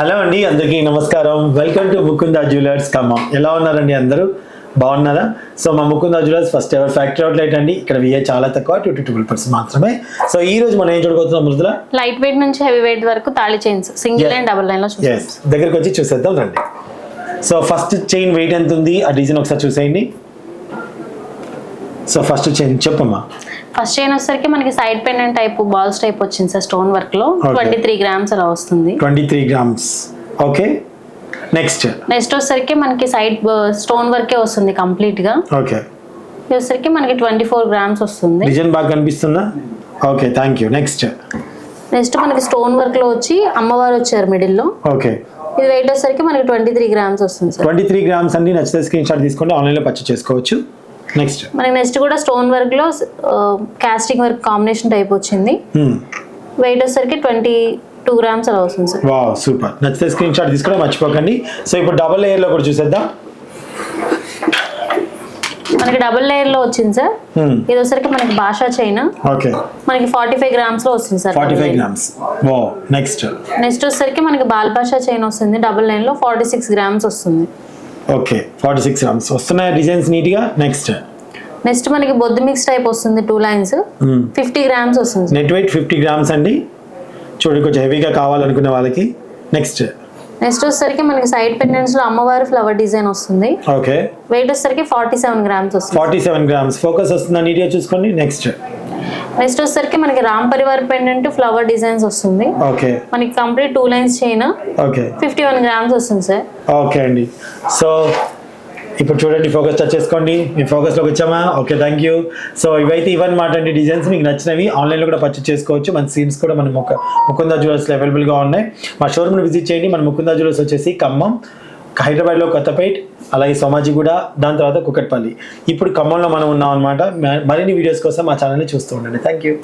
Hello అండి అందరికీ నమస్కారం. Welcome to Mukunda jewellers Khammam ఎలా ఉన్నారండి అందరూ? బాగున్నారా? సో మా Mukunda jewellers first ever factory outlet అండి. ఇక్కడ విఏ చాలా తక్కువ టూ టు ట్వెల్వ్ పర్సెంట్ మాత్రమే. సో ఈ రోజు మనం ఏం చూడబోతున్నాం మృదుల లైట్ వెయిట్ నుంచి హెవీ వెయిట్ వరకు తాళి చైన్స్ సింగిల్. అండ్ డబుల్ లైన్లో దగ్గరికి వచ్చి చూసేద్దాం రండి. సో ఫస్ట్ చైన్ వెయిట్ ఎంత ఉంది? ఆ డిజైన్ ఒకసారి చూసేయండి. సో ఫస్ట్ చైన్ చెప్పమ్మా. ఫస్ట్ చైన్ వచ్చేసరికి మనకి side pendant type balls type వచ్చింది సార్ స్టోన్ వర్క్లో. ట్వంటీ త్రీ గ్రామ్స్ అలా వస్తుంది. Twenty three grams okay next next వచ్చేసరికి మనకి సైడ్ స్టోన్ వర్కే వస్తుంది కంప్లీట్గా. ఓకే వచ్చేసరికి మనకి ట్వంటీ ఫోర్ గ్రామ్స్ వస్తుంది. డిజైన్ బాగా కనిపిస్తుందా? Okay thank you next next మనకి స్టోన్ వర్క్లో వచ్చి అమ్మవారు వచ్చారు మిడిల్లో. ఓకే ఇది వెయిట్ వచ్చేసరికి మనకి ట్వంటీ త్రీ గ్రామ్స్ వస్తుంది సార్. ట్వంటీ త్రీ గ్రామ్స్ అన్ని నచ్చితే స్క్రీన్ షాట్ తీసుకోండి ఆన్లైన్లో పర్చేస్ చేసుకోవచ్చు. నెక్స్ట్ మనకి నెక్స్ట్ కూడా స్టోన్ వర్క్లో కాస్టింగ్ వర్క్ కాంబినేషన్ టైప్ వచ్చింది. వెయిట్ వచ్చేసరికి ట్వంటీ టూ గ్రామ్స్ అలా వస్తుంది సార్ వా సూపర్ నచ్చితే స్క్రీన్ షాట్ తీసుకోవడం మర్చిపోకండి. సో ఇప్పుడు డబుల్ లేయర్లో కూడా చూసేద్దాం. మనకి డబుల్ లేయర్లో వచ్చింది సార్ ఇది వచ్చరికి మనకి భాషా చైన్. ఓకే మనకి ఫార్టీ ఫైవ్ గ్రామ్స్లో వస్తుంది సార్ ఫార్టీ ఫైవ్ గ్రామ్స్ వా నెక్స్ట్ నెక్స్ట్ వచ్చేసరికి మనకి బాల్ భాషా చైన్ వస్తుంది డబుల్ లైన్లో ఫార్టీ సిక్స్ గ్రామ్స్ వస్తుంది. ఓకే ఫార్టీ సిక్స్ గ్రామ్స్ వస్తున్నాయి డిజైన్స్ నీట్గా? నెక్స్ట్ నెక్స్ట్ మనకి బొద్దు మిక్స్ టైప్ వస్తుంది టూ లైన్స్ ఫిఫ్టీ గ్రామ్స్ వస్తుంది. నెట్ వెయిట్ ఫిఫ్టీ గ్రామ్స్ అండి. చూడండి కొంచెం హెవీగా కావాలనుకునే వాళ్ళకి. నెక్స్ట్ నెక్స్ట్ వచ్చేసరికి మనకి సైడ్ పెండెంట్స్లో అమ్మవారి ఫ్లవర్ డిజైన్ వస్తుంది. ఓకే వెయిట్ వచ్చేసరికి ఫార్టీ సెవెన్ గ్రామ్స్ వస్తుంది. ఫార్టీ సెవెన్ గ్రామ్స్ ఫోకస్ వస్తుందా నీట్గా చూసుకోండి. నెక్స్ట్ నెక్స్ట్ వచ్చేసరికి మనకి Ram Parivar pendant flower designs వస్తుంది. ఓకే. మనకి complete two lines chain okay. Fifty one grams వస్తుంది సార్ ఓకే అండి. సో ఇప్పుడు చూడండి ఫోకస్ టచ్ చేసుకోండి. మీ ఫోకస్లోకి వచ్చామా? ఓకే థ్యాంక్ యూ సో ఇవైతే ఇవన్నమాట అండి డిజైన్స్ మీకు నచ్చినవి ఆన్లైన్లో కూడా పర్చేస్ చేసుకోవచ్చు. మన సీమ్స్ కూడా మన ముక్క ముకుందా జ్యువెలర్స్లో అవైలబుల్గా ఉన్నాయి. మా షోరూమ్ని విజిట్ చేయండి. మన ముకుందా జ్యువెలర్స్ వచ్చేసి ఖమ్మం. హైదరాబాద్లో కొత్తపేట్ అలాగే సోమాజిగూడ దాని తర్వాత కుకట్పల్లి ఇప్పుడు ఖమ్మంలో మనం ఉన్నాం అనమాట మరిన్ని వీడియోస్ కోసం మా ఛానల్ని చూస్తూ ఉండండి. Thank you